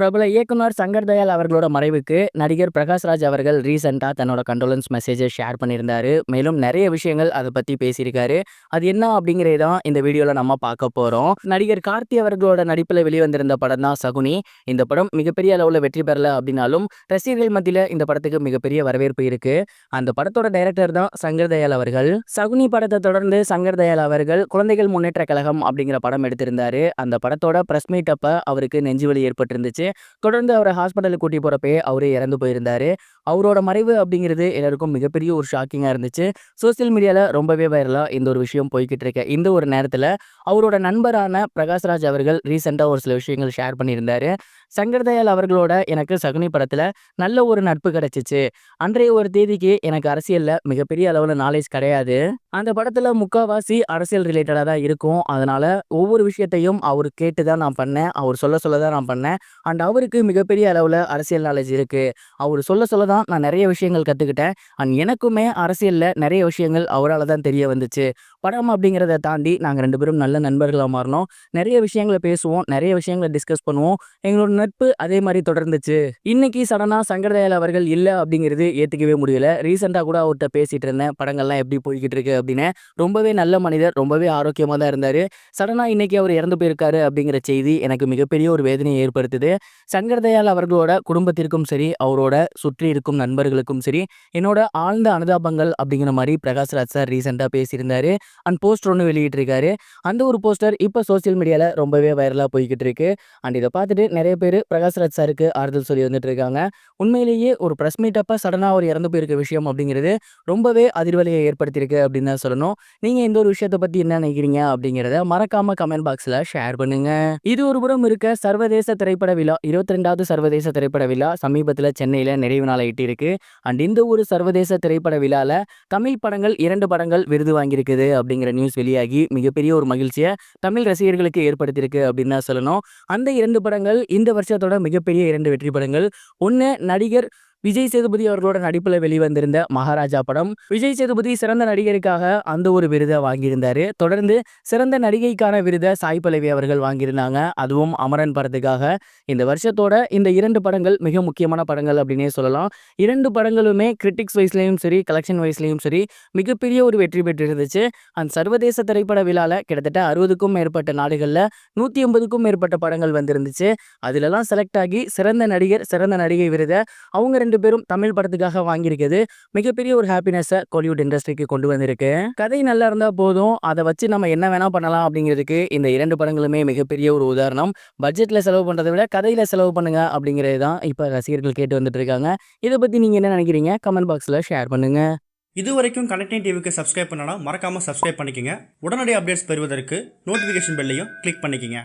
பிரபல இயக்குனர் சங்கர் தயாள் அவர்களோட மறைவுக்கு நடிகர் பிரகாஷ்ராஜ் அவர்கள் ரீசெண்டாக தன்னோட கண்டோலன்ஸ் மெசேஜை ஷேர் பண்ணியிருந்தாரு. மேலும் நிறைய விஷயங்கள் அதை பற்றி பேசியிருக்காரு. அது என்ன அப்படிங்கிறத தான் இந்த வீடியோவில் நம்ம பார்க்க போகிறோம் நடிகர் கார்த்தி அவர்களோட நடிப்பில் வெளிவந்திருந்த படம் தான் சகுனி. இந்த படம் மிகப்பெரிய அளவில் வெற்றி பெறல அப்படின்னாலும் ரசிகர்கள் மத்தியில் இந்த படத்துக்கு மிகப்பெரிய வரவேற்பு இருக்கு. அந்த படத்தோட டைரக்டர் தான் சங்கர் தயாள் அவர்கள். சகுனி படத்தை தொடர்ந்து சங்கர் தயாள் அவர்கள் குழந்தைகள் முன்னேற்ற கழகம் அப்படிங்கிற படம் எடுத்திருந்தாரு. அந்த படத்தோட பிரஸ் மீட் அப்ப அவருக்கு நெஞ்சுவலி ஏற்பட்டிருந்துச்சு. தொடர்ந்து அவரை ஹாஸ்பிட்டலுக்கு கூட்டி போறப்பே அவரே இறந்து போயிருந்தாரு. அவரோட மறைவு அப்படிங்கிறது எல்லாருக்கும் மிகப்பெரிய ஒரு ஷாக்கிங்காக இருந்துச்சு. சோசியல் மீடியாவில் ரொம்பவே வைரலாக இந்த ஒரு விஷயம் போய்கிட்டு இருக்க. இந்த ஒரு நேரத்தில் அவரோட நண்பரான பிரகாஷ்ராஜ் அவர்கள் ரீசெண்டாக ஒரு சில விஷயங்கள் ஷேர் பண்ணியிருந்தாரு. சங்கர் தயாள் அவர்களோட எனக்கு சகுனி படத்தில் நல்ல ஒரு நட்பு கிடைச்சிச்சு. அன்றைய ஒரு தேதிக்கு எனக்கு அரசியலில் மிகப்பெரிய அளவில் நாலேஜ் கிடையாது. அந்த படத்தில் முக்கால்வாசி அரசியல் ரிலேட்டடாக தான் இருக்கும். அதனால் ஒவ்வொரு விஷயத்தையும் அவர் கேட்டு தான் நான் பண்ணேன். அவர் சொல்ல சொல்ல தான் நான் பண்ணேன். அண்ட் அவருக்கு மிகப்பெரிய அளவில் அரசியல் நாலேஜ் இருக்குது அவர் சொல்ல சொல்ல தான் நான் நிறைய விஷயங்கள் கற்றுக்கிட்டேன் அண்ட் எனக்குமே அரசியலில் நிறைய விஷயங்கள் அவரால் தான் தெரிய வந்துச்சு. படம் அப்படிங்கிறத தாண்டி நாங்கள் ரெண்டு பேரும் நல்ல நண்பர்களாக மாறினோம். நிறைய விஷயங்களை பேசுவோம். நிறைய விஷயங்களை டிஸ்கஸ் பண்ணுவோம். எங்களோட நட்பு அதே மாதிரி தொடர்ந்துச்சு. இன்னைக்கு சடனாக சங்கரதயால் அவர்கள் இல்லை அப்படிங்கிறது ஏற்றுக்கவே முடியல. ரீசெண்டாக கூட அவர்கிட்ட பேசிகிட்டு இருந்தேன். படங்கள்லாம் எப்படி போய்கிட்டு இருக்கு அப்படின்னு. ரொம்பவே நல்ல மனிதர் ரொம்பவே ஆரோக்கியமாக தான் இருந்தார். சடனாக இன்னைக்கு அவர் இறந்து போயிருக்காரு அப்படிங்கிற செய்தி எனக்கு மிகப்பெரிய ஒரு வேதனையை ஏற்படுத்துது. சங்கரதயால் அவர்களோட குடும்பத்திற்கும் சரி அவரோட சுற்றி இருக்கும் நண்பர்களுக்கும் சரி என்னோட ஆழ்ந்த அனுதாபங்கள் அப்படிங்கிற மாதிரி பிரகாஷ்ராஜ் சார் ரீசெண்டாக பேசியிருந்தாரு. அண்ட் போஸ்டர் ஒன்று வெளியிட்டிருக்காரு. அந்த ஒரு போஸ்டர் இப்போ சோஷியல் மீடியாவில் ரொம்பவே வைரலாக போய்கிட்டு இருக்கு. அண்ட் இதை பார்த்துட்டு நிறைய பேர் பிரகாஷ்ராஜ் சாருக்கு ஆறுதல் சொல்லி வந்துட்டு இருக்காங்க உண்மையிலேயே ஒரு ப்ரெஸ் மீட் அப்போ சடனாக ஒரு இறந்து போயிருக்க விஷயம் அப்படிங்கிறது ரொம்பவே அதிர்வலையை ஏற்படுத்தியிருக்கு அப்படின்னு தான் சொல்லணும். நீங்கள் இந்த ஒரு விஷயத்தை பற்றி என்ன நினைக்கிறீங்க அப்படிங்கிறத மறக்காம கமெண்ட் பாக்ஸில் ஷேர் பண்ணுங்க. இது ஒரு புறம் இருக்க சர்வதேச திரைப்பட விழா இருபத்தி ரெண்டாவது சர்வதேச திரைப்பட விழா சமீபத்தில் சென்னையில் நிறைவு நாளை எட்டியிருக்கு அண்ட் இந்த ஒரு சர்வதேச திரைப்பட விழாவில் தமிழ் படங்கள் இரண்டு படங்கள் விருது வாங்கியிருக்குது அப்படிங்கிற நியூஸ் வெளியாகி மிகப்பெரிய ஒரு மகிழ்ச்சியை தமிழ் ரசிகர்களுக்கு ஏற்படுத்தியிருக்கு அப்படின்னு தான் சொல்லணும். அந்த இரண்டு படங்கள் இந்த வருஷத்தோட மிகப்பெரிய இரண்டு வெற்றி படங்கள். ஒன்று நடிகர் விஜய் சேதுபதி அவர்களோட நடிப்பில் வெளிவந்திருந்த மகாராஜா படம் விஜய் சேதுபதி சிறந்த நடிகருக்காக அந்த ஒரு விருதை வாங்கியிருந்தாரு. தொடர்ந்து சிறந்த நடிகைக்கான விருதை சாய் பல்லவி அவர்கள் வாங்கியிருந்தாங்க. அதுவும் அமரன் படத்துக்காக. இந்த வருஷத்தோட இந்த இரண்டு படங்கள் மிக முக்கியமான படங்கள் அப்படின்னே சொல்லலாம். இரண்டு படங்களுமே கிரிட்டிக்ஸ் வைஸ்லேயும் சரி கலெக்ஷன் வைஸ்லையும் சரி மிகப்பெரிய ஒரு வெற்றி பெற்றிருந்துச்சு. அந்த சர்வதேச திரைப்பட விழாவில் கிட்டத்தட்ட அறுபதுக்கும் மேற்பட்ட நாடுகளில் நூற்றி ஐம்பதுக்கும் மேற்பட்ட படங்கள் வந்திருந்துச்சு. அதிலெல்லாம் செலக்ட் ஆகி சிறந்த நடிகர் சிறந்த நடிகை விருதை அவங்க ரெண்டு பேரும் தமிழ் படத்துக்காக வாங்கியிருக்கிறது. மிகப்பெரிய ஒரு ஹாப்பினஸை கோலிவுட் இண்டஸ்ட்ரிக்கு கொண்டு வந்திருக்கு. கதை நல்லா இருந்தால் போதும். அதை வச்சு நம்ம என்ன வேணா பண்ணலாம் அப்படிங்கிறதுக்கு இந்த இரண்டு படங்களுமே மிகப்பெரிய ஒரு உதாரணம். பட்ஜெட்டில் செலவு பண்ணுறதை விட கதையில் செலவு பண்ணுங்க அப்படிங்கிறது தான் இப்போ ரசிகர்கள் கேட்டு வந்துட்டு இருக்காங்க. இதை பற்றி நீங்கள் என்ன நினைக்கிறீங்க? கமெண்ட் பாக்ஸில் ஷேர் பண்ணுங்க. இது வரைக்கும் கனெக்டிங் டிவிக்கு சப்ஸ்கிரைப் பண்ணனா மறக்காமல் சப்ஸ்கிரைப் பண்ணிக்கங்க. உடனடி அப்டேட்ஸ் பெறுவதற்கு நோட்டிஃபிகேஷன் பெல்லையும் கிளிக் பண்ணிக்கங்க.